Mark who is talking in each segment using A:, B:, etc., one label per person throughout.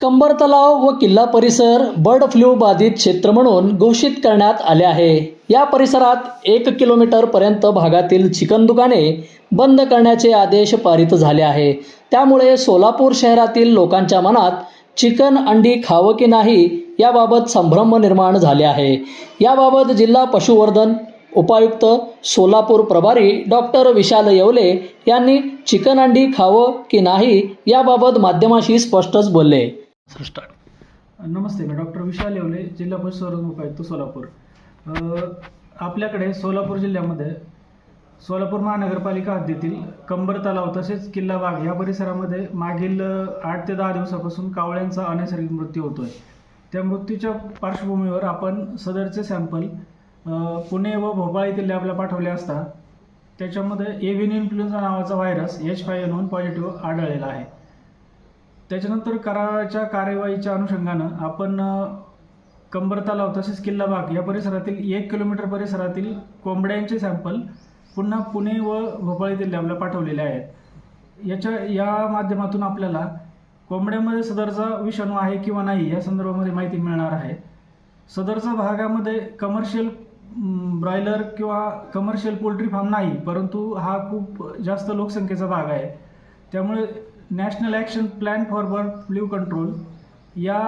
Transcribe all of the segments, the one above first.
A: कंबर तलाव व किल्ला परिसर बर्ड फ्लू बाधित क्षेत्र म्हणून घोषित करण्यात आले आहे. या परिसरात एक किलोमीटर पर्यंत भागातील चिकन दुकाने बंद करण्याचे आदेश पारित झाले आहे. त्यामुळे सोलापूर शहरातील लोकांच्या मनात चिकन अंडी खावं की नाही याबाबत संभ्रम निर्माण झाले आहे. याबाबत जिल्हा पशुवर्धन उपायुक्त सोलापूर प्रभारी डॉक्टर विशाल येवले यांनी चिकन अंडी खावं की नाही याबाबत माध्यमाशी स्पष्टच बोलले.
B: नमस्ते मी डॉक्टर विशाल येवले जिल्हा पशुसंवर्धन उपायुक्त सोलापूर. आपल्याकडे सोलापूर जिल्ह्यामध्ये सोलापूर महानगरपालिका हद्दीतील कंबर तलाव तसेच किल्ला बाग या परिसरामध्ये मागील आठ ते दहा दिवसापासून कावळ्यांचा अनैसर्गिक मृत्यू होतो आहे त्या मृत्यूच्या पार्श्वभूमीवर आपण सदरचे सॅम्पल पुणे व भोपाळ येथील लॅबला पाठवले असता त्याच्यामध्ये एव्हिन इन्फ्लुएन्झा नावाचा virus H five N one positive आढळलेला आहे. त्याच्यानंतर कराच्या कार्यवाहीच्या अनुषंगानं आपण कंबरतालाव कंबर तलाव तसेच किल्लाबाग या परिसरातील एक किलोमीटर परिसरातील कोंबड्यांचे सॅम्पल पुन्हा पुणे व भोपाळ येथील लॅबला पाठवलेले आहेत. याच्या या माध्यमातून आपल्याला कोंबड्यामध्ये सदरचा विषाणू आहे किंवा नाही या संदर्भामध्ये माहिती मिळणार आहे. सदरचा भागामध्ये कमर्शियल ब्रॉयलर किंवा कमर्शियल पोल्ट्री फार्म नाही परंतु हा खूप जास्त लोकसंख्येचा भाग आहे. त्यामुळे national action plan for bird flu control. या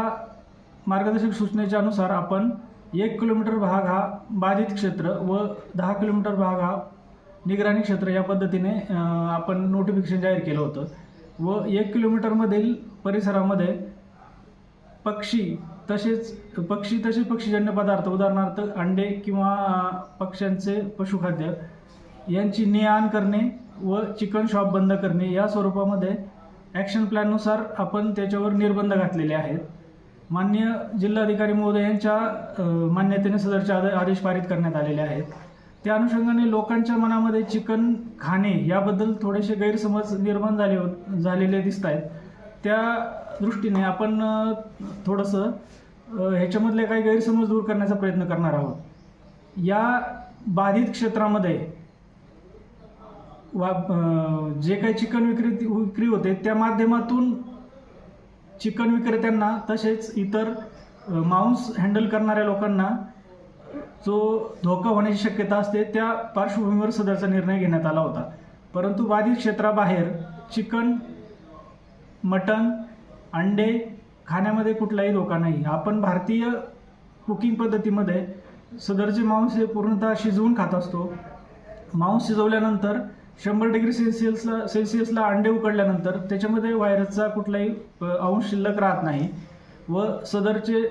B: मार्गदर्शक सूचनेच्या अनुसार आपण एक किलोमीटर भाग हा बाधित क्षेत्र व दहा किलोमीटर भाग हा निगराणी क्षेत्र या पद्धतीने आपण नोटिफिकेशन जाहीर केलं होतं. व एक किलोमीटरमधील परिसरामध्ये पक्षी तसेच पक्षी तसेच पक्षीजन्य पदार्थ उदाहरणार्थ अंडे किंवा पक्ष्यांचे पशुखाद्य यांची ने आण करणे व चिकन शॉप बंद करणे या स्वरूपामध्ये ॲक्शन प्लॅननुसार आपण त्याच्यावर निर्बंध घातलेले आहेत. मान्य जिल्हाधिकारी महोदय यांच्या मान्यतेने सदरचे आद आदेश पारित करण्यात आलेले आहेत. त्या अनुषंगाने लोकांच्या मनामध्ये चिकन खाणे याबद्दल थोडेसे गैरसमज निर्माण झाले होत झालेले दिसत आहेत त्या दृष्टीने आपण थोडंसं ह्याच्यामधले काही गैरसमज दूर करण्याचा प्रयत्न करणार आहोत. या बाधित क्षेत्रामध्ये वा जे काही चिकन विक्री विक्री होते त्या माध्यमातून चिकन विक्रेत्यांना तसेच इतर मांस हँडल करणाऱ्या लोकांना जो धोका होण्याची शक्यता असते त्या पार्श्वभूमीवर सदरचा निर्णय घेण्यात आला होता. परंतु बाधित क्षेत्राबाहेर चिकन मटन अंडे खाण्यामध्ये कुठलाही धोका नाही. आपण भारतीय कुकिंग पद्धतीमध्ये सदरचे मांस हे पूर्णतः शिजवून खात असतो. मांस शिजवल्यानंतर शंभर डिग्री सेल्सिअसला सेल्सिअसला अंडे उकडल्यानंतर त्याच्यामध्ये व्हायरसचा कुठलाही अंश शिल्लक राहत नाही. व सदरचे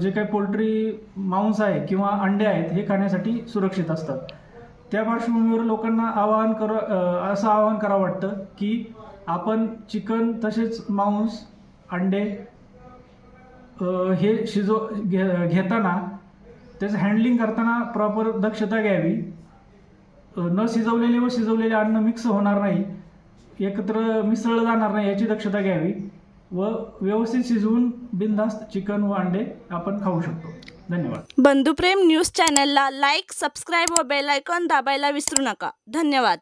B: जे काही पोल्ट्री मांस आहे किंवा अंडे आहेत हे खाण्यासाठी सुरक्षित असतात. त्या पार्श्वभूमीवर लोकांना आवाहन कर असं आवाहन करावं वाटतं की आपण चिकन तसेच मांस अंडे हे शिजव घे घेताना त्याचं हँडलिंग करताना प्रॉपर दक्षता घ्यावी. न शिजवलेले व शिजवलेले अन्न मिक्स होणार नाही. एकत्र मिसळलं जाणार नाही याची दक्षता घ्यावी व व्यवस्थित शिजवून बिनधास्त चिकन व अंडे आपण खाऊ शकतो. धन्यवाद.
C: बंधुप्रेम न्यूज चॅनलला लाईक सबस्क्राईब व बेल आयकॉन दाबायला विसरू नका. धन्यवाद.